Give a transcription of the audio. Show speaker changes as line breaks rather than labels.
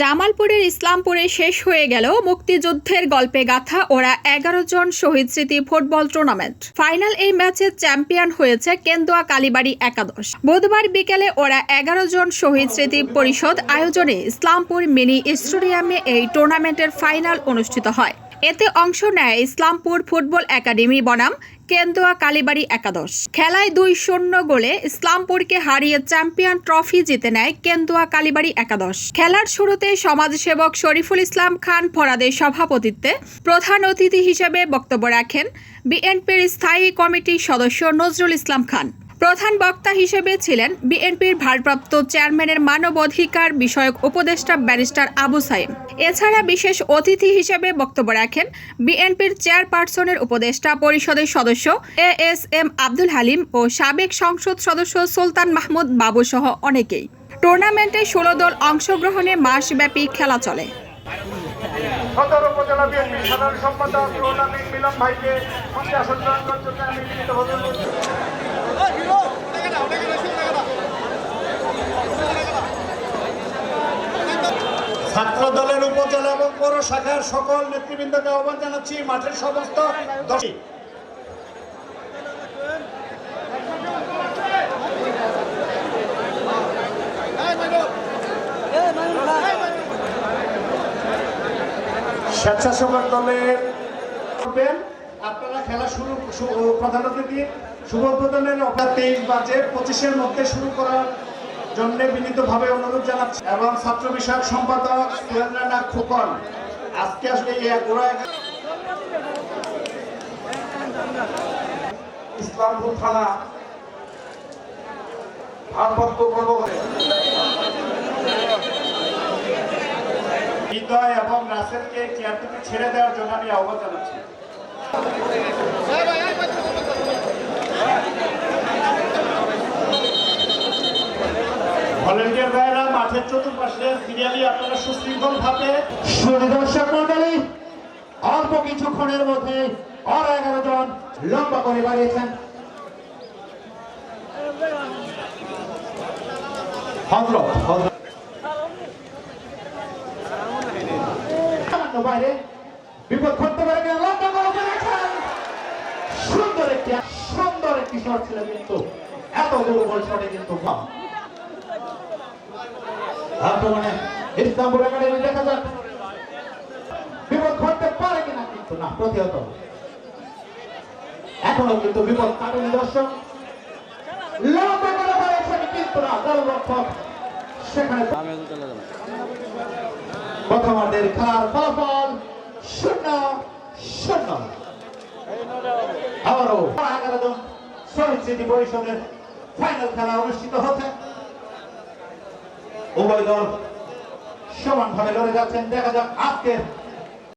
জামালপুরের ইসলামপুরে শেষ হয়ে গেল মুক্তিযুদ্ধের গল্পে গাথা ওরা এগারো জন শহীদ স্মৃতি ফুটবল টুর্নামেন্ট। ফাইনাল এই ম্যাচে চ্যাম্পিয়ন হয়েছে কেন্দুয়া কালীবাড়ি একাদশ। বুধবার বিকেলে ওরা এগারো জন শহীদ স্মৃতি পরিষদ আয়োজনে ইসলামপুর মিনি স্টেডিয়ামে এই টুর্নামেন্টের ফাইনাল অনুষ্ঠিত হয়। এতে অংশ নেয় ইসলামপুর ফুটবল একাডেমি বনাম, কেন্দুয়া কালীবাড়ি একাদশ। খেলায় দুই শূন্য গোলে ইসলামপুরকে হারিয়ে চ্যাম্পিয়ন ট্রফি জিতে নেয় কেন্দুয়া কালীবাড়ি একাদশ। খেলার শুরুতে সমাজসেবক শরীফুল ইসলাম খান ফরাদের সভাপতিত্বে প্রধান অতিথি হিসেবে বক্তব্য রাখেন বিএনপির স্থায়ী কমিটির সদস্য নজরুল ইসলাম খান। প্রধান বক্তা হিসেবে ছিলেন বিএনপির ভারপ্রাপ্ত চেয়ারম্যানের মানবাধিকার বিষয়ক উপদেষ্টা ব্যারিস্টার আবু সাইম। এছাড়া বিশেষ অতিথি হিসেবে বক্তব্য রাখেন বিএনপির চেয়ারপারসনের উপদেষ্টা পরিষদের সদস্য A S M Abdul Halim ও সাবেক সংসদ সদস্য সুলতান মাহমুদ বাবু সহ অনেকেই। টুর্নামেন্টে ষোলো দল অংশগ্রহণে মাসব্যাপী খেলা চলে।
সদর উপজেলা বিএনপি সাধারণ সম্পাদক মিলন ভাইকে আমি। ছাত্র দলের উপজেলা এবং পৌর শাখার সকল নেতৃবৃন্দকে আহ্বান জানাচ্ছি মাঠের সমস্ত দশ স্বেচ্ছাসেবক দলের। আপনারা খেলা শুরু প্রধান অতিথি শুভ উদ্বোধনের অর্থাৎ তেইশ বাজে পঁচিশের মধ্যে শুরু করার জন্য বিনীতভাবে অনুরোধ জানাচ্ছি। এবং ছাত্র বিষয়ক সম্পাদক সুরেন্দ্র নাথ খোকন, আজকে আসলে ইসলামপুর থানা ভারপ্রাপ্ত কর্মকর্তা হৃদয় এবং রাসেলকে চেয়ার থেকে ছেড়ে দেওয়ার জন্য আমি আহ্বান জানাচ্ছি। ভলেন্টিয়ার ভাইয়েরা, মাঠের চতুর্পাশে সিরিয়ালি আপনারা সুশৃঙ্খল ভাবে
সুদর্শক মন্ডলী অল্প কিছুক্ষণের মধ্যে আর এগারো জন লম্বা করে বাড়িয়েছেন। সুন্দর একটি সুন্দর একটি শট ছিল কিন্তু, এত দুর্বল শটে কিন্তু বর্তমানে ইসলামপুর একাডেমি দেখা যাক। বিপদ ঘটতে পারে কিনা কিন্তু না, প্রতিহত। এখনও কিন্তু বিপদ কাটেনি দর্শক। কিন্তু না গোলরক্ষক সেখানে প্রথমার্ধের খেলার ফলাফল শূন্য শূন্য। আবারও এগারো জন শহীদ স্মৃতি পরিষদের ফাইনাল খেলা অনুষ্ঠিত হচ্ছে। উভয় দল সমানভাবে লড়ে যাচ্ছেন। দেখা যাক আজকের